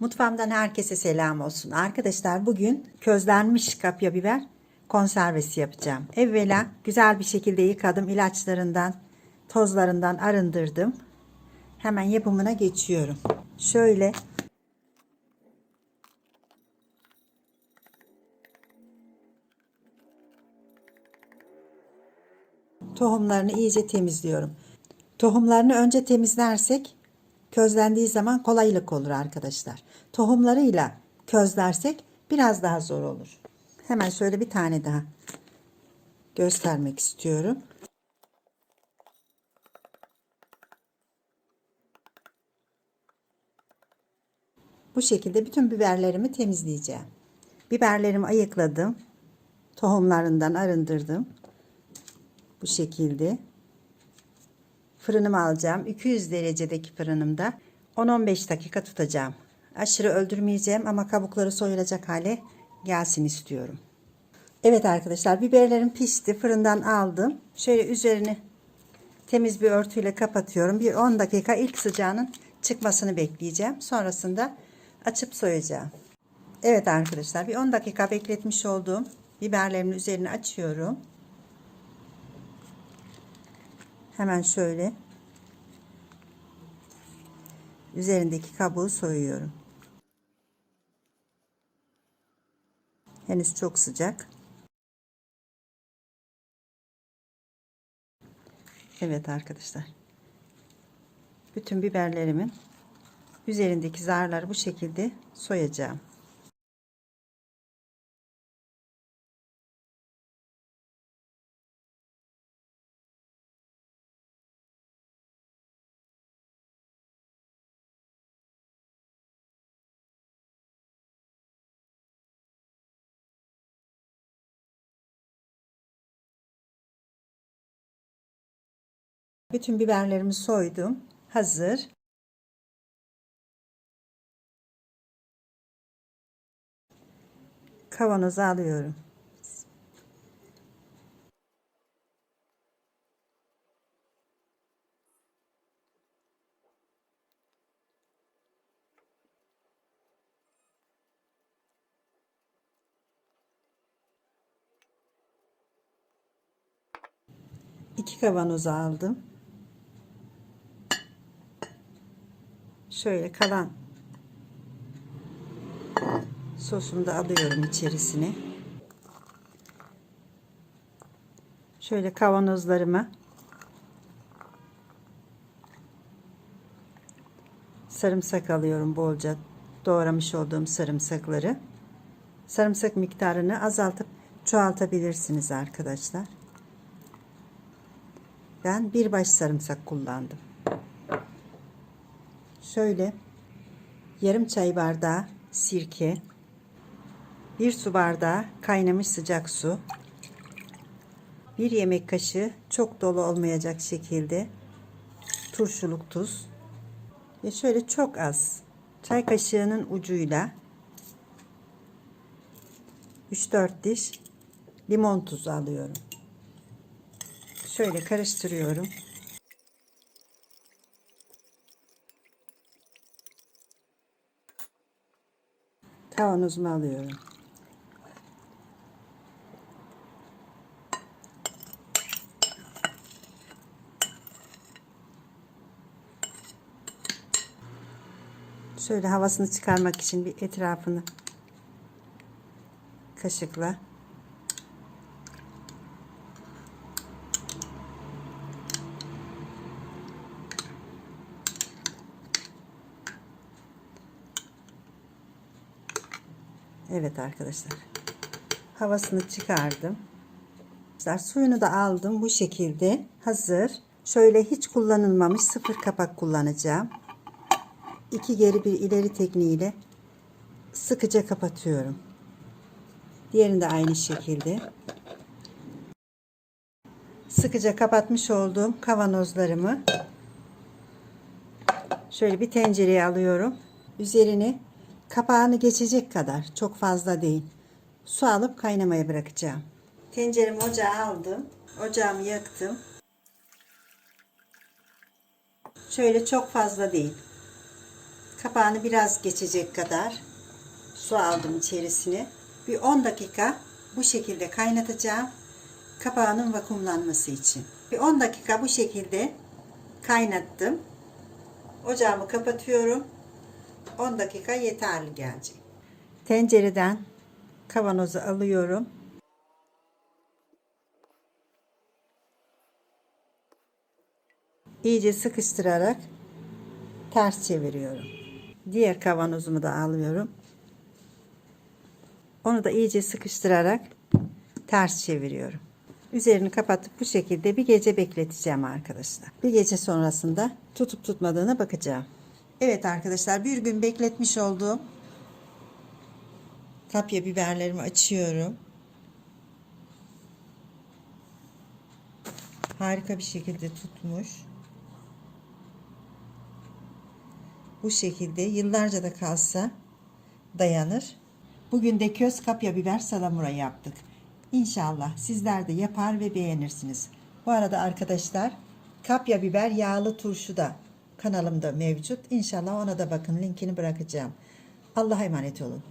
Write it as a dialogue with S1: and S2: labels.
S1: Mutfağımdan herkese selam olsun. Arkadaşlar bugün közlenmiş kapya biber konservesi yapacağım. Evvela güzel bir şekilde yıkadım. ilaçlarından, tozlarından arındırdım. Hemen yapımına geçiyorum. Şöyle tohumlarını iyice temizliyorum. Tohumlarını önce temizlersek közlendiği zaman kolaylık olur arkadaşlar. Tohumlarıyla közlersek biraz daha zor olur. Hemen şöyle bir tane daha göstermek istiyorum. Bu şekilde bütün biberlerimi temizleyeceğim. Biberlerimi ayıkladım. Tohumlarından arındırdım. Bu şekilde. Fırınımı alacağım. 200 derecedeki fırınımda 10-15 dakika tutacağım. Aşırı öldürmeyeceğim ama kabukları soyulacak hale gelsin istiyorum. Evet arkadaşlar biberlerim pişti. Fırından aldım. Şöyle üzerini temiz bir örtüyle kapatıyorum. Bir 10 dakika ilk sıcağının çıkmasını bekleyeceğim. Sonrasında açıp soyacağım. Evet arkadaşlar bir 10 dakika bekletmiş olduğum biberlerimin üzerini açıyorum. Hemen şöyle üzerindeki kabuğu soyuyorum. Henüz çok sıcak. Evet arkadaşlar. Bütün biberlerimin üzerindeki zarları bu şekilde soyacağım. Bütün biberlerimi soydum. Hazır. Kavanoza alıyorum. İki kavanoza aldım. Şöyle kalan sosumu da alıyorum içerisine. Şöyle kavanozlarıma sarımsak alıyorum bolca doğramış olduğum sarımsakları. Sarımsak miktarını azaltıp çoğaltabilirsiniz arkadaşlar. Ben bir baş sarımsak kullandım. Şöyle yarım çay bardağı sirke, bir su bardağı kaynamış sıcak su, bir yemek kaşığı çok dolu olmayacak şekilde turşuluk tuz ve şöyle çok az çay kaşığının ucuyla 3-4 diş limon tuzu alıyorum. Şöyle karıştırıyorum. Kavanozumu alıyorum. Şöyle havasını çıkarmak için bir etrafını kaşıkla Evet arkadaşlar. Havasını çıkardım. Arkadaşlar suyunu da aldım bu şekilde. Hazır. Şöyle hiç kullanılmamış sıfır kapak kullanacağım. İki geri bir ileri tekniğiyle sıkıca kapatıyorum. Diğerini de aynı şekilde. Sıkıca kapatmış olduğum kavanozlarımı şöyle bir tencereye alıyorum. Üzerini kapağını geçecek kadar çok fazla değil. Su alıp kaynamaya bırakacağım. Tenceremi ocağa aldım. Ocağımı yaktım. Şöyle çok fazla değil. Kapağını biraz geçecek kadar su aldım içerisine. Bir 10 dakika bu şekilde kaynatacağım. Kapağının vakumlanması için. Bir 10 dakika bu şekilde kaynattım. Ocağımı kapatıyorum. 10 dakika yeterli gelecek. Tencereden kavanozu alıyorum. İyice sıkıştırarak ters çeviriyorum. Diğer kavanozumu da alıyorum. Onu da iyice sıkıştırarak ters çeviriyorum. Üzerini kapatıp bu şekilde bir gece bekleteceğim arkadaşlar. Bir gece sonrasında tutup tutmadığına bakacağım. Evet arkadaşlar bir gün bekletmiş olduğum kapya biberlerimi açıyorum. Harika bir şekilde tutmuş. Bu şekilde yıllarca da kalsa dayanır. Bugün de köz kapya biber salamura yaptık. İnşallah sizler de yapar ve beğenirsiniz. Bu arada arkadaşlar kapya biber yağlı turşu da kanalımda mevcut. İnşallah ona da bakın linkini bırakacağım. Allah'a emanet olun.